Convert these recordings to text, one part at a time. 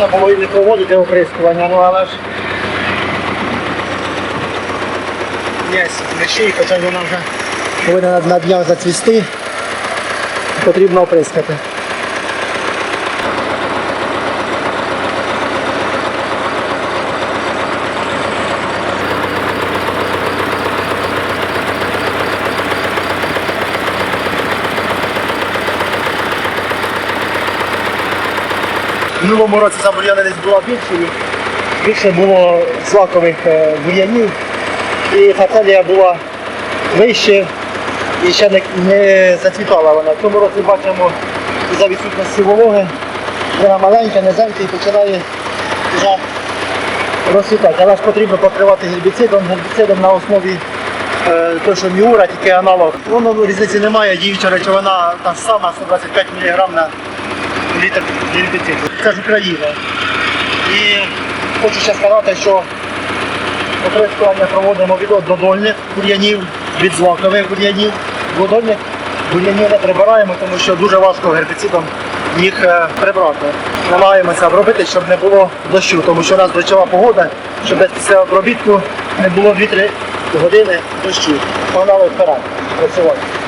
можна було і не проводити оприскування, ну але ж є миші, хоча вона вже повинна на- на днях зацвісти. Потрібно оприскати. В минулому році забур'яненість була більшою. Більше було злакових е, бур'янів. І фацелія була вище і ще не, не зацвітала вона. В цьому році бачимо за відсутності вологи. Вона маленька, низенька і починає вже розцвітати. Але ж потрібно покривати гербіцидом, гербіцидом на основі е, того, що міура, тільки аналог. Воно ну, різниці немає, діюча речовина та ж сама 125 мг на гербіциду. Це ж І хочу ще сказати, що оприскування проводимо від однодольних бур'янів, від злакових бур'янів. Дводольних бур'янів не прибираємо, тому що дуже важко гербіцидом їх е, прибрати. Намагаємося обробити, щоб не було дощу, тому що у нас дощова погода, щоб після обробітку не було 2-3 години дощу. Погнали вперед, працювати.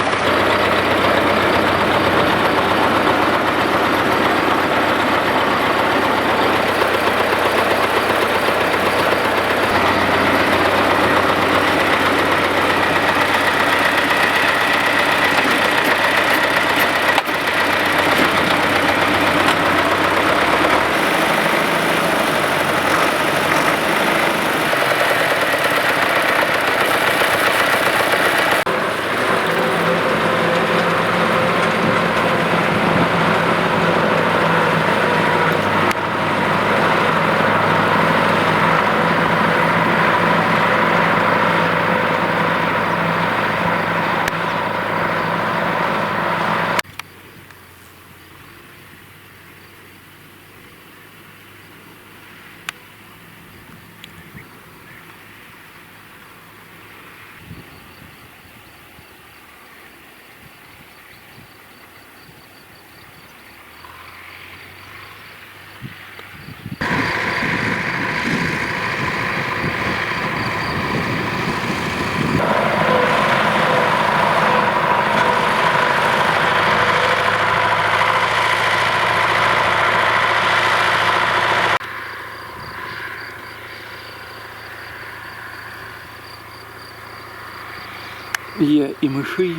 Є і миший,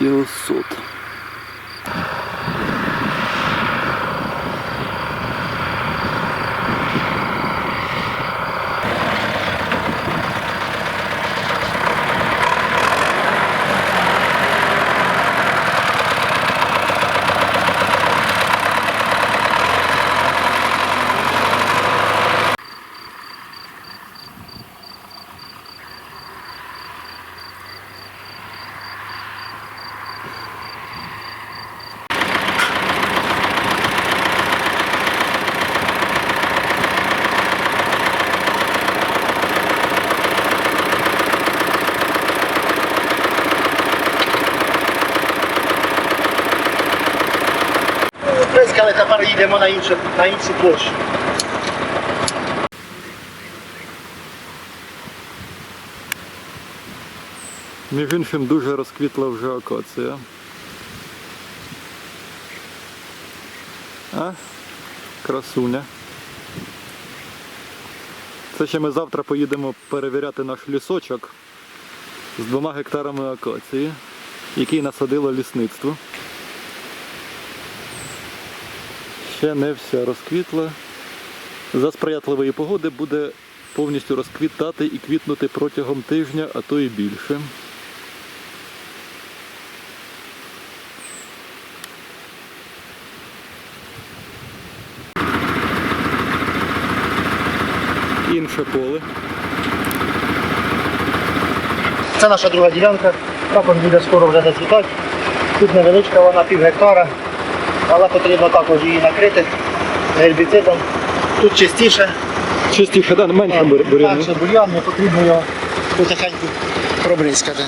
і осот. Прискали, тепер їдемо на іншу, на іншу площу. Між іншим дуже розквітла вже акація. А? Красуня. Це ще ми завтра поїдемо перевіряти наш лісочок з двома гектарами акації, який насадило лісництво. Ще не вся розквітла. За сприятливої погоди буде повністю розквітати і квітнути протягом тижня, а то і більше. Інше поле. Це наша друга ділянка. Також буде скоро вже зацвітати. Тут невеличка вона пів гектара, але потрібно також її накрити гербіцидом. Тут чистіше, Чистіше, да, менше бур'ян. менше бур'ян, не потрібно його потихеньку пробризкати.